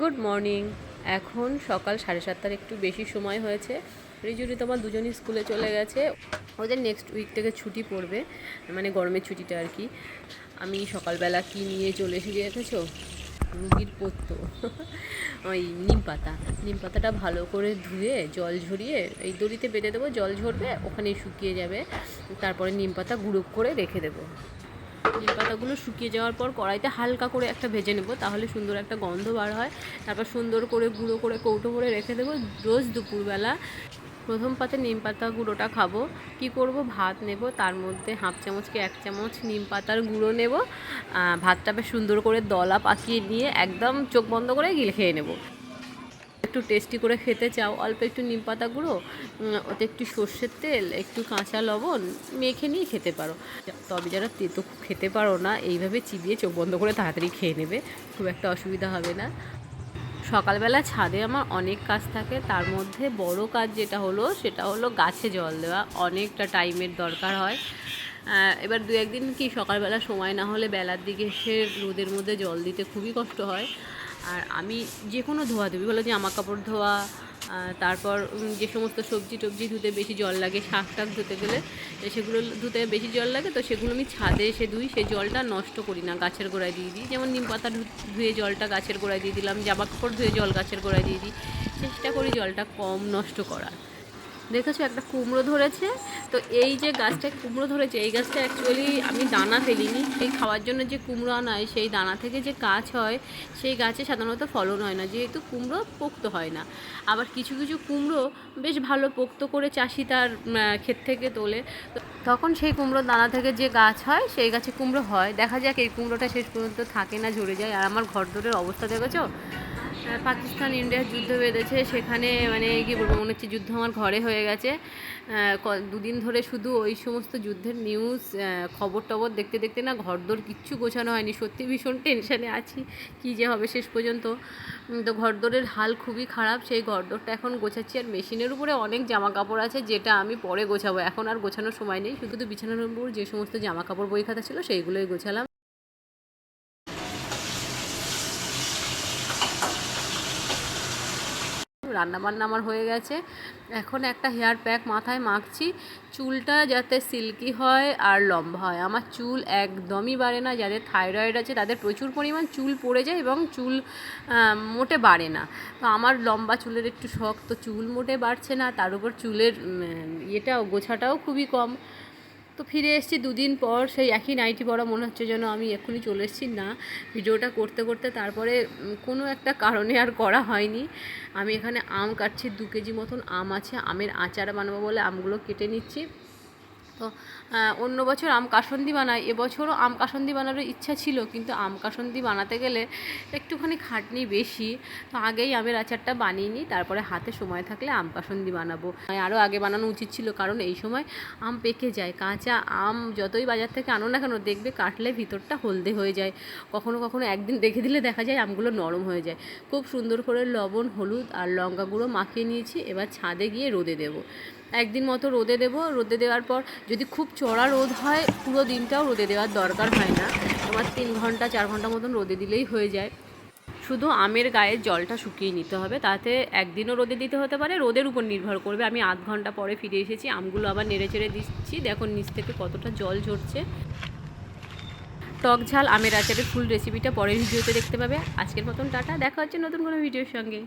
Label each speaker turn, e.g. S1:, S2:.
S1: Good morning এখন সকাল সাড়ে সাতটার একটু বেশি সময় হয়েছে। রিজুরি তোমার দুজনই স্কুলে চলে গেছে। ওদের নেক্সট উইক থেকে ছুটি পড়বে মানে গরমের ছুটিটা আর কি। আমি সকালবেলা কি নিয়ে চলে এসে গেছো রুগীর পত্য ওই নিম পাতা। নিম পাতাটা ভালো করে ধুয়ে, জল ঝরিয়ে, এই দড়িতে বেঁধে দেবো, জল ঝরবে, ওখানেই শুকিয়ে যাবে। তারপরে নিম পাতা গুঁড়ো করে রেখে দেবো। নিম পাতাগুলো শুকিয়ে যাওয়ার পর কড়াইতে হালকা করে একটা ভেজে নেব, তাহলে সুন্দর একটা গন্ধ বার হয়। তারপর সুন্দর করে গুঁড়ো করে কৌটো করে রেখে দেবো। রোজ দুপুরবেলা প্রথম পাতে নিম পাতা গুঁড়োটা খাব। কি করব? ভাত নেব, তার মধ্যে হাফ চামচ কি এক চামচ নিম পাতার গুঁড়ো নেব। ভাতটা বেশ সুন্দর করে দলা পাকিয়ে নিয়ে একদম চোখ বন্ধ করে গিলে খেয়ে নেব। একটু টেস্টি করে খেতে চাও, অল্প একটু নিম পাতা গুঁড়ো ওতে একটু সর্ষের তেল, একটু কাঁচা লবণ মেখে নিয়ে খেতে পারো। তবে যারা তেতো খেতে পারো না, এইভাবে চিবিয়ে চোখ বন্ধ করে তাড়াতাড়ি খেয়ে নেবে, খুব একটা অসুবিধা হবে না। সকালবেলা ছাদে আমার অনেক কাজ থাকে, তার মধ্যে বড় কাজ যেটা হলো, সেটা হলো গাছে জল দেওয়া, অনেকটা টাইমের দরকার হয়। এবার দু একদিন কি সকালবেলা সময় না হলে বেলার দিকে এসে রোদের মধ্যে জল দিতে খুবই কষ্ট হয়। আর আমি যে কোনো ধোয়া ধুবি, বলো জামা কাপড় ধোয়া তারপর যে সমস্ত সবজি টবজি ধুতে বেশি জল লাগে, শাক টাক ধুতে গেলে সেগুলো ধুতে বেশি জল লাগে, তো সেগুলো আমি ছাদে এসে ধুই সেই জলটা নষ্ট করি না, গাছের গোড়ায় দিয়ে দিই। যেমন নিম পাতা ধুয়ে জলটা গাছের গোড়ায় দিয়ে দিলাম, জামা কাপড় ধুয়ে জল গাছের গোড়ায় দিয়ে দিই, চেষ্টা করি জলটা কম নষ্ট করার। দেখেছ, একটা কুমড়ো ধরেছে। তো এই যে গাছটায় কুমড়ো ধরেছে, এই গাছটা অ্যাকচুয়ালি আমি দানা ফেলিনি। এই খাওয়ার জন্য যে কুমড়ো আনায় সেই দানা থেকে যে গাছ হয়, সেই গাছে সাধারণত ফলন হয় না, যেহেতু কুমড়ো পোক্ত হয় না। আবার কিছু কিছু কুমড়ো বেশ ভালো পোক্ত করে চাষি তার ক্ষেত থেকে তোলে। তখন সেই কুমড়োর দানা থেকে যে গাছ হয়, সেই গাছে কুমড়ো হয়। দেখা যাক এই কুমড়োটা শেষ পর্যন্ত থাকে না, ঝরে যায়। আর আমার ঘর দরের অবস্থা দেখেছ? পাকিস্তান ইন্ডিয়ার যুদ্ধ বেঁধেছে, সেখানে মানে কি বলব, মনে হচ্ছে যুদ্ধ আমার ঘরে হয়ে গেছে। দুদিন ধরে শুধু ওই সমস্ত যুদ্ধের নিউজ খবর টবর দেখতে দেখতে না ঘরদোর কিচ্ছু গোছানো হয়নি। সত্যি ভীষণ টেনশানে আছি, কি যে হবে শেষ পর্যন্ত। তো ঘরদোরের হাল খুবই খারাপ, সেই ঘরদোরটা এখন গোছাচ্ছি। আর মেশিনের উপরে অনেক জামা কাপড় আছে, যেটা আমি পরে গোছাবো। এখন আর গোছানোর সময় নেই, শুধু তো বিছানার উপর যে সমস্ত জামা কাপড় বই খাতা ছিল, সেইগুলোই গোছালাম। রান্না বান্না আমার হয়ে গেছে। এখন একটা হেয়ার প্যাক মাথায় মাখছি। চুলটা যাতে সিল্কি হয় আর লম্বা হয়। আমার চুল একদমই বাড়ে না, যাদের থাইরয়েড আছে তাদের প্রচুর পরিমাণ চুল পড়ে যায় এবং চুল মোটে বাড়ে না। তো আমার লম্বা চুলের একটু শখ, তো চুল মোটে বাড়ছে না, তার উপর চুলের ইয়েটাও, গোছাটাও খুবই কম। তো ফিরে এসেছি দুদিন পর, সেই একই নাইটি পরা মনে হচ্ছে যেন আমি এক্ষুনি চলে এসেছি। না, ভিডিওটা করতে করতে তারপরে কোনো একটা কারণে আর করা হয়নি। আমি এখানে আম কাটছি, দু কেজি মতন আম আছে, আমের আচার বানাবো বলে আমগুলো কেটে নিচ্ছি। তো অন্য বছর আম কাসন্দি বানাই। এবছরও আম কাসন্দি বানানোর ইচ্ছা ছিল, কিন্তু আম কাসন্দি বানাতে গেলে একটুখানি খাটনি বেশি। তো আগেই আমের আচারটা বানিয়ে নিই, তারপরে হাতে সময় থাকলে আম কাসন্দি বানাবো। আরও আগে বানানো উচিত ছিল, কারণ এই সময় আম পেকে যায়। কাঁচা আম যতই বাজার থেকে আনো না কেন, দেখবে কাটলে ভিতরটা হলদে হয়ে যায়। কখনো কখনো একদিন রেখে দিলে দেখা যায় আমগুলো নরম হয়ে যায়। খুব সুন্দর করে লবণ, হলুদ আর লঙ্কা গুঁড়ো মাখিয়ে নিয়েছি, এবার ছাদে গিয়ে রোদে দেবো। একদিন মতো রোদে দেবো। রোদে দেওয়ার পর যদি খুব চড়া রোদ হয়, পুরো দিনটাও রোদে দেওয়ার দরকার হয় না। তোমার তিন ঘণ্টা, চার ঘণ্টা মতন রোদে দিলেই হয়ে যায়। শুধু আমের গায়ে জলটা শুকিয়ে নিতে হবে, তাতে একদিনও রোদে দিতে হতে পারে। রোদের উপর নির্ভর করবে। আমি আধ ঘণ্টা পরে ফিরে এসেছি, আমগুলো আবার নেড়ে চেড়ে দিচ্ছি। দেখো নিচ থেকে কতটা জল ঝরছে। টক ঝাল, আমের আচারের ফুল রেসিপিটা পরের ভিডিওতে দেখতে পাবে। আজকের মতন টাটা, দেখা হচ্ছে নতুন কোনো ভিডিওর সঙ্গে।